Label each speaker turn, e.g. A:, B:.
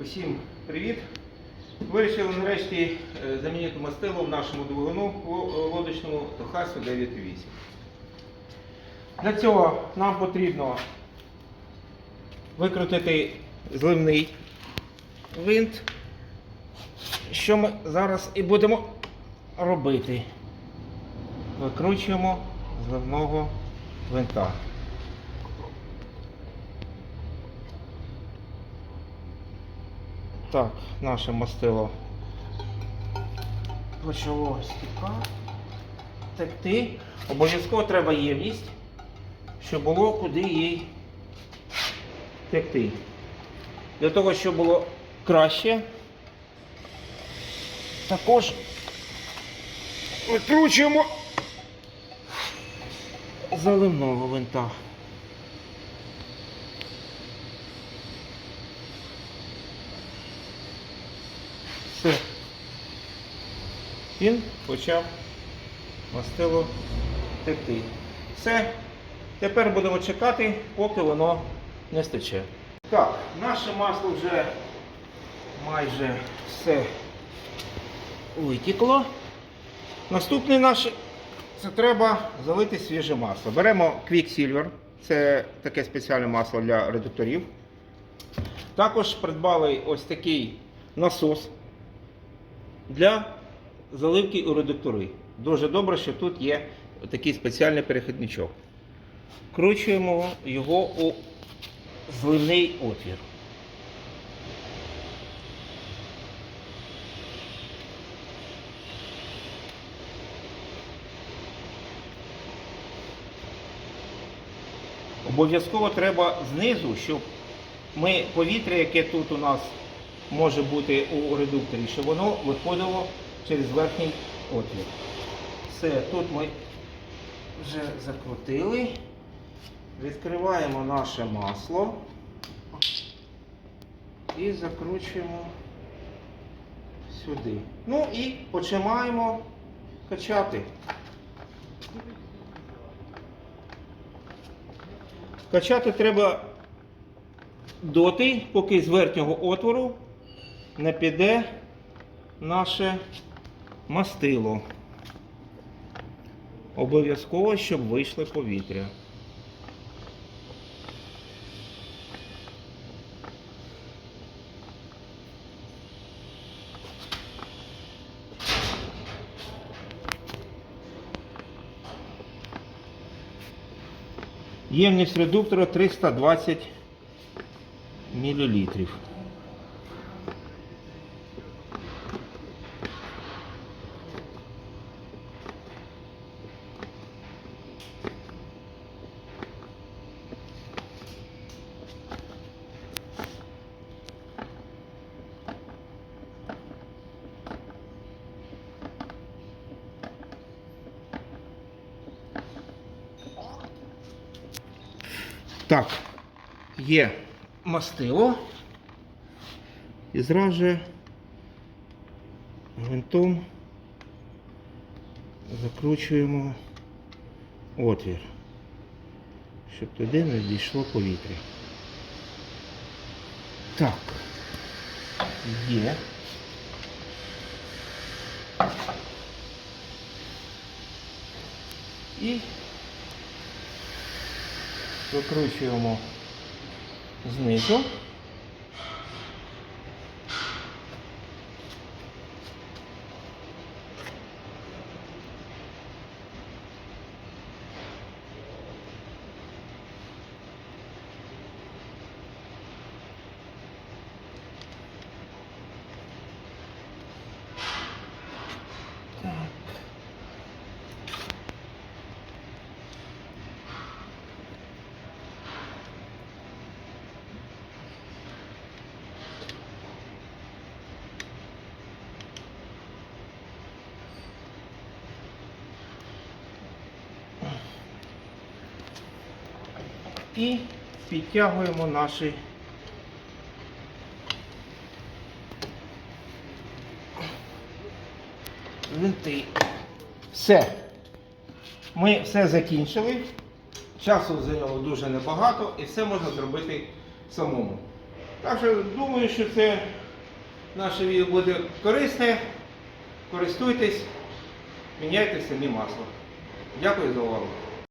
A: Усім привіт! Вирішили нарешті е, замінити мастило в нашому двигуну лодочному Тохасу 9.8. Для цього нам потрібно викрутити зливний винт, що ми зараз і будемо робити. Викручуємо зливного винта. Так, наше мастило почало стікати, текти. Обов'язково треба ємність, щоб було куди їй текти. Для того, щоб було краще, також викручуємо заливного винта. Все. Він почав мастило текти. Все. Тепер будемо чекати, поки воно не стече. Так, наше масло вже майже все витікло. Наступне наше це треба залити свіже масло. Беремо Quicksilver, це таке спеціальне масло для редукторів. Також придбали ось такий насос для заливки у редуктори. Дуже добре, що тут є такий спеціальний перехідничок. Вкручуємо його у зливний отвір. Обов'язково треба знизу, щоб ми повітря, яке тут у нас може бути у редукторі, щоб воно виходило через верхній отвір. Все, тут ми вже закрутили. Відкриваємо наше масло і закручуємо сюди. Ну і починаємо качати. Качати треба доти, поки з верхнього отвору не піде наше мастило. Обов'язково, щоб вийшло повітря. Ємність редуктора 320 мл. Так, є мастило. І зразу же гвинтом закручуємо отвір, щоб туди не дійшло повітря. Так, є. І викручуємо знизу. І підтягуємо наші винти. Все. Ми все закінчили. Часу зайняло дуже небагато і все можна зробити самому. Так що думаю, що це наше відео буде корисне. Користуйтесь, міняйте самі масло. Дякую за увагу.